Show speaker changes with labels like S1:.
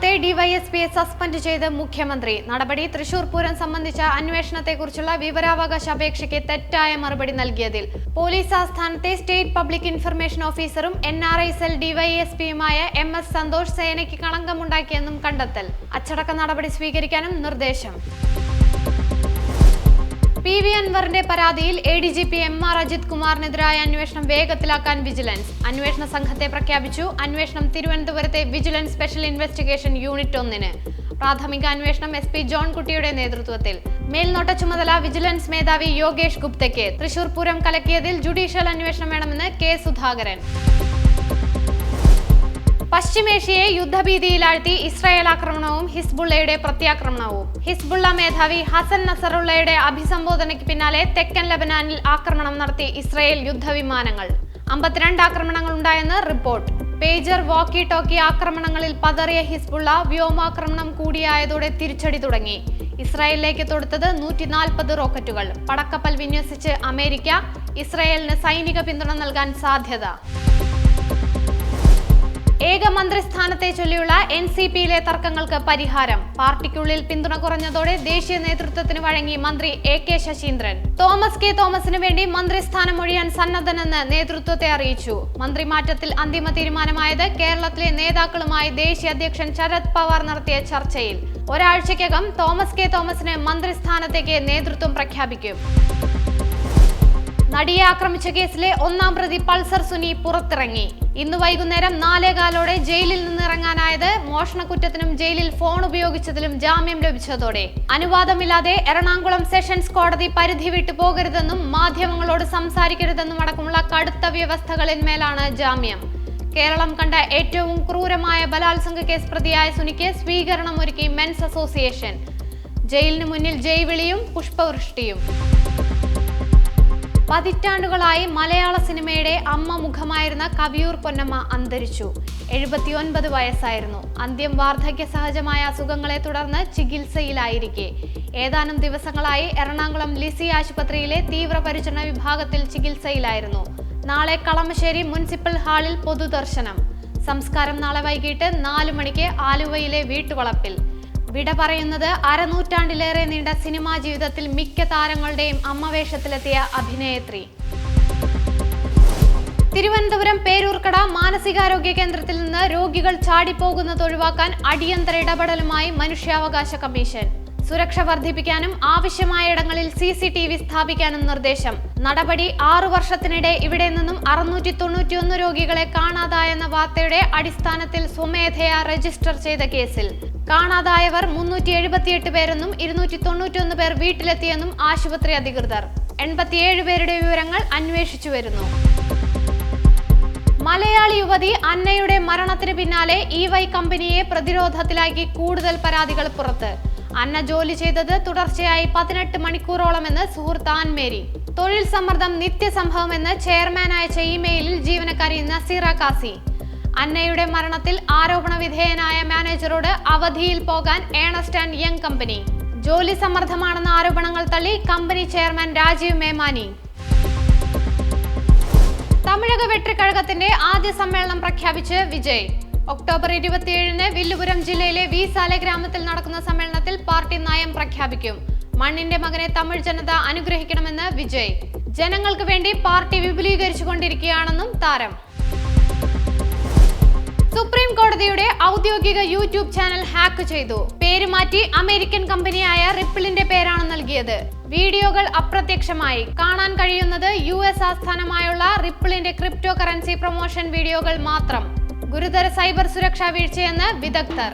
S1: സ്ഥാനത്തെ ഡിവൈഎസ്പിയെ സസ്പെൻഡ് ചെയ്ത് മുഖ്യമന്ത്രി. നടപടി തൃശൂർ പൂരം സംബന്ധിച്ച അന്വേഷണത്തെക്കുറിച്ചുള്ള വിവരാവകാശ അപേക്ഷയ്ക്ക് തെറ്റായ മറുപടി നൽകിയതിൽ. പോലീസ് ആസ്ഥാനത്തെ സ്റ്റേറ്റ് പബ്ലിക് ഇൻഫർമേഷൻ ഓഫീസറും എൻ ആർ ഐ സെൽ ഡിവൈഎസ്പിയുമായ എം എസ് സന്തോഷ് സേനയ്ക്ക് കളങ്കമുണ്ടാക്കിയെന്നും കണ്ടെത്തൽ. അച്ചടക്ക നടപടി സ്വീകരിക്കാനും നിർദ്ദേശം. പി വി അൻവറിന്റെ പരാതിയിൽ A D G P M R Ajith കുമാറിനെതിരായ അന്വേഷണം വേഗത്തിലാക്കാൻ വിജിലൻസ്. അന്വേഷണ സംഘത്തെ പ്രഖ്യാപിച്ചു. അന്വേഷണം തിരുവനന്തപുരത്തെ വിജിലൻസ് സ്പെഷ്യൽ ഇൻവെസ്റ്റിഗേഷൻ യൂണിറ്റ് ഒന്നിന്. പ്രാഥമിക അന്വേഷണം എസ് പി ജോൺ കുട്ടിയുടെ നേതൃത്വത്തിൽ. മേൽനോട്ട ചുമതല വിജിലൻസ് മേധാവി യോഗേഷ് ഗുപ്തയ്ക്ക്. തൃശൂർ പൂരം കലക്കിയതിൽ ജുഡീഷ്യൽ അന്വേഷണം വേണമെന്ന് കെ സുധാകരൻ. പശ്ചിമേഷ്യയെ യുദ്ധഭീതിയിലാഴ്ത്തി ഇസ്രായേൽ ആക്രമണവും ഹിസ്ബുള്ളയുടെ പ്രത്യാക്രമണവും. ഹിസ്ബുള്ള മേധാവി ഹസൻ നസറുള്ളയുടെ അഭിസംബോധനയ്ക്ക് പിന്നാലെ തെക്കൻ ലബനാനിൽ ആക്രമണം നടത്തി ഇസ്രായേൽ യുദ്ധവിമാനങ്ങൾ. അമ്പത്തിരണ്ട് ആക്രമണങ്ങൾ ഉണ്ടായെന്ന് റിപ്പോർട്ട്. പേജർ വാക്കി ടോക്കി ആക്രമണങ്ങളിൽ പതറിയ ഹിസ്ബുള്ള വ്യോമാക്രമണം കൂടിയായതോടെ തിരിച്ചടി തുടങ്ങി. ഇസ്രായേലിലേക്ക് തൊടുത്തത് നൂറ്റി നാൽപ്പത് റോക്കറ്റുകൾ. പടക്കപ്പൽ വിന്യസിച്ച് അമേരിക്ക ഇസ്രായേലിന് സൈനിക പിന്തുണ നൽകാൻ സാധ്യത. ഏക മന്ത്രിസ്ഥാനത്തെ ചൊല്ലിയുള്ള എൻ സി പിയിലെ തർക്കങ്ങൾക്ക് പരിഹാരം. പാർട്ടിക്കുള്ളിൽ പിന്തുണ കുറഞ്ഞതോടെ ദേശീയ നേതൃത്വത്തിന് വഴങ്ങി മന്ത്രി A K Saseendran. Thomas K തോമസിന് വേണ്ടി മന്ത്രിസ്ഥാനം ഒഴിയാൻ സന്നദ്ധനെന്ന് നേതൃത്വത്തെ അറിയിച്ചു. മന്ത്രിമാറ്റത്തിൽ അന്തിമ തീരുമാനമായത് കേരളത്തിലെ നേതാക്കളുമായി ദേശീയ അധ്യക്ഷൻ ശരത് പവാർ നടത്തിയ ചർച്ചയിൽ. ഒരാഴ്ചയ്ക്കകം തോമസ് കെ തോമസിന് മന്ത്രിസ്ഥാനത്തേക്ക് നേതൃത്വം പ്രഖ്യാപിക്കും. നടിയെ ആക്രമിച്ച കേസിലെ ഒന്നാം പ്രതി പൾസർ സുനി പുറത്തിറങ്ങി. ഇന്ന് വൈകുന്നേരം നാലേകാലോടെ ജയിലിൽ നിന്നിറങ്ങാനായത് മോഷണ മോഷണക്കുറ്റത്തിനും ജയിലിൽ ഫോൺ ഉപയോഗിച്ചതിലും ജാമ്യം ലഭിച്ചതോടെ. അനുവാദമില്ലാതെ എറണാകുളം സെഷൻസ് കോടതി പരിധി വിട്ടു പോകരുതെന്നും മാധ്യമങ്ങളോട് സംസാരിക്കരുതെന്നും അടക്കമുള്ള കടുത്ത വ്യവസ്ഥകളിന്മേലാണ് ജാമ്യം. കേരളം കണ്ട ഏറ്റവും ക്രൂരമായ ബലാത്സംഗ കേസ് പ്രതിയായ സുനിക്ക് സ്വീകരണം ഒരുക്കി മെൻസ് അസോസിയേഷൻ. ജയിലിന് മുന്നിൽ ജയ്വിളിയും പുഷ്പവൃഷ്ടിയും. പതിറ്റാണ്ടുകളായി മലയാള സിനിമയുടെ അമ്മ മുഖമായിരുന്ന കവിയൂർ പൊന്നമ്മ അന്തരിച്ചു. എഴുപത്തിയൊൻപത് വയസ്സായിരുന്നു. അന്ത്യം വാർദ്ധക്യ സഹജമായ അസുഖങ്ങളെ തുടർന്ന് ചികിത്സയിലായിരിക്കെ. ഏതാനും ദിവസങ്ങളായി എറണാകുളം ലിസി ആശുപത്രിയിലെ തീവ്രപരിചരണ വിഭാഗത്തിൽ ചികിത്സയിലായിരുന്നു. നാളെ കളമശ്ശേരി മുനിസിപ്പൽ ഹാളിൽ പൊതുദർശനം. സംസ്കാരം നാളെ വൈകിട്ട് നാലു മണിക്ക് ആലുവയിലെ വീട്ടുവളപ്പിൽ. വിട പറയുന്നത് അരനൂറ്റാണ്ടിലേറെ നീണ്ട സിനിമാ ജീവിതത്തിൽ മിക്ക താരങ്ങളുടെയും അമ്മവേഷത്തിലെത്തിയ അഭിനേത്രി. തിരുവനന്തപുരം പേരൂർക്കട മാനസികാരോഗ്യ കേന്ദ്രത്തിൽ നിന്ന് രോഗികൾ ചാടിപ്പോകുന്നത് ഒഴിവാക്കാൻ അടിയന്തര ഇടപെടലുമായി മനുഷ്യാവകാശ കമ്മീഷൻ. സുരക്ഷ വർദ്ധിപ്പിക്കാനും ആവശ്യമായ ഇടങ്ങളിൽ സി സി ടി വി സ്ഥാപിക്കാനും നിർദ്ദേശം. നടപടി ആറു വർഷത്തിനിടെ ഇവിടെ നിന്നും അറുന്നൂറ്റി തൊണ്ണൂറ്റിയൊന്ന് രോഗികളെ കാണാതായെന്ന വാർത്തയുടെ അടിസ്ഥാനത്തിൽ സ്വമേധയാ രജിസ്റ്റർ ചെയ്ത കേസിൽ. കാണാതായവർ മുന്നൂറ്റി എഴുപത്തിയെട്ട് പേരെന്നും ഇരുന്നൂറ്റി തൊണ്ണൂറ്റിയൊന്ന് പേർ വീട്ടിലെത്തിയെന്നും ആശുപത്രി അധികൃതർ. എൺപത്തിയേഴ് പേരുടെ വിവരങ്ങൾ അന്വേഷിച്ചു വരുന്നു. മലയാളി യുവതി അന്നയുടെ മരണത്തിന് പിന്നാലെ ഇ വൈ കമ്പനിയെ പ്രതിരോധത്തിലാക്കി കൂടുതൽ പരാതികൾ പുറത്ത്. അന്ന ജോലി ചെയ്തത് തുടർച്ചയായി പതിനെട്ട് മണിക്കൂറോളമെന്ന് സുഹൃത്ത് ആൻമേരി. തൊഴിൽ സമ്മർദ്ദം നിത്യസംഭവമെന്ന് ചെയർമാൻ അയച്ച ഇമെയിലിൽ ജീവനക്കാരി നസീറ കാസി. അന്നയുടെ മരണത്തിൽ ആരോപണ വിധേയനായ മാനേജറോട് അവധിയിൽ പോകാൻ ഏണസ്റ്റ് ആൻഡ് യങ് കമ്പനി. ജോലി സമ്മർദ്ദമാണെന്ന ആരോപണങ്ങൾ തള്ളി കമ്പനി ചെയർമാൻ രാജീവ് മേമാനി. തമിഴക വെട്ടിക്കഴകത്തിന്റെ ആദ്യ സമ്മേളനം പ്രഖ്യാപിച്ച് വിജയ്. ഒക്ടോബർ ഇരുപത്തിയേഴിന് വില്ലുപുരം ജില്ലയിലെ വീസാലെ ഗ്രാമത്തിൽ നടക്കുന്ന സമ്മേളനത്തിൽ പാർട്ടി നയം പ്രഖ്യാപിക്കും. മണ്ണിന്റെ മകനെ തമിഴ് ജനത അനുഗ്രഹിക്കണമെന്ന് വിജയ്. ജനങ്ങൾക്ക് വേണ്ടി പാർട്ടി വിപുലീകരിച്ചു കൊണ്ടിരിക്കുകയാണെന്നും താരം. സുപ്രീം കോടതിയുടെ ഔദ്യോഗിക യൂട്യൂബ് ചാനൽ ഹാക്ക് ചെയ്തു. പേര് മാറ്റി അമേരിക്കൻ കമ്പനിയായ റിപ്പിളിന്റെ പേരാണ് നൽകിയത്. വീഡിയോകൾ അപ്രത്യക്ഷമായി. കാണാൻ കഴിയുന്നത് യു എസ് ആസ്ഥാനമായുള്ള റിപ്പിളിന്റെ ക്രിപ്റ്റോ കറൻസി പ്രൊമോഷൻ വീഡിയോകൾ മാത്രം. ഗുരുതര സൈബർ സുരക്ഷാ വീഴ്ചയെന്ന് വിദഗ്ധർ.